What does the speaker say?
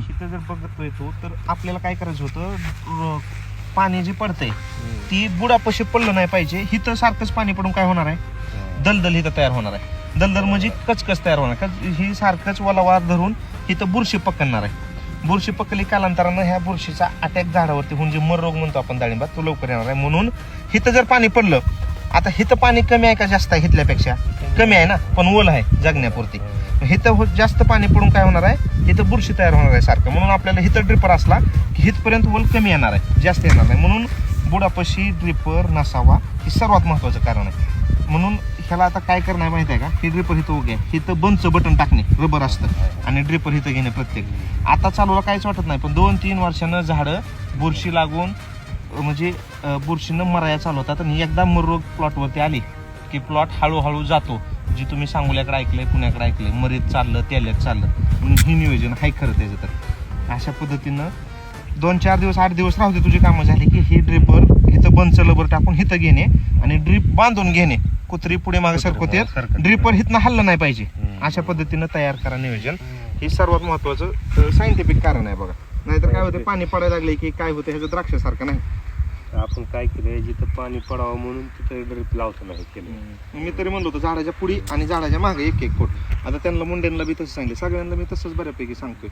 इथं जर बघतोय तो तर आपल्याला काय करायचं होतं? पाणी जे पडतंय ती बुडापाशी पडलं नाही पाहिजे. हिथं सारखंच पाणी पडून काय होणार आहे? दलदल इथं तयार होणार आहे. दलदल म्हणजे कचकच तयार होणार. कच ही सारखंच वलावार धरून इथं बुरशी पकडणार आहे. बुरशी पकडली कालांतरानं ह्या बुरशीचा अटॅक झाडावरती होऊन जे मर रोग म्हणतो आपण डाळिंबात तो लवकर येणार आहे. म्हणून हिथं जर पाणी पडलं आता हिथं पाणी कमी आहे का जास्त आहे हिथल्यापेक्षा कमी आहे ना पण ओल आहे जगण्यापुरती. हिथं हो- जास्त पाणी पडून काय होणार आहे? इथं बुरशी तयार होणार आहे सारखं. म्हणून आपल्याला हिथं ड्रिपर असला की हिथपर्यंत ओल कमी येणार आहे जास्त येणार नाही. म्हणून बुडापाशी ड्रिपर नसावा हे सर्वात महत्वाचं कारण आहे. म्हणून ह्याला आता काय करणार आहे माहिती आहे का? हे ड्रिपर हिथं उगे हिथं बंदचं बटन टाकणे रबर असतं. आणि ड्रिपर इथं घेणे प्रत्येक. आता चालूला काहीच वाटत नाही पण दोन तीन वर्षानं झाडं बुरशी लागून म्हणजे बुरशीनं मराया चालू होतात आणि एकदा मरोग प्लॉटवरती आली की प्लॉट हळूहळू जातो. जे तुम्ही सांगोल्याकडे ऐकलंय पुण्याकडे ऐकलंय मरीत चाललं तेल्यात चाललं. म्हणून हे नियोजन आहे खरं त्याचं तर. अशा पद्धतीनं दोन चार दिवस आठ दिवस राहू दे तुझी कामं झाली की हे ड्रिपर इथं बंच लबर टाकून हिथं घेणे आणि ड्रिप बांधून घेणे. कुत्री पुढे मागे सरकवते. ड्रिपर हिथनं हल्लं नाही पाहिजे. अशा पद्धतीनं तयार करा नियोजन. हे सर्वात महत्वाचं सायंटिफिक कारण आहे बघा. नाहीतर काय होतं पाणी पडायला लागले की काय होतं ह्याचं द्राक्षासारखं नाही. आपण काय केलंय जिथं पाणी पडावं म्हणून तिथं ड्रिप लावतो नाही केलं मी तरी म्हणलो होतो झाडाच्या पुढी आणि झाडाच्या मागे एक एक कोट. आता त्यांना मुंड्यांना बी तसं सांगितलं. सगळ्यांना मी तसंच बऱ्यापैकी सांगतोय.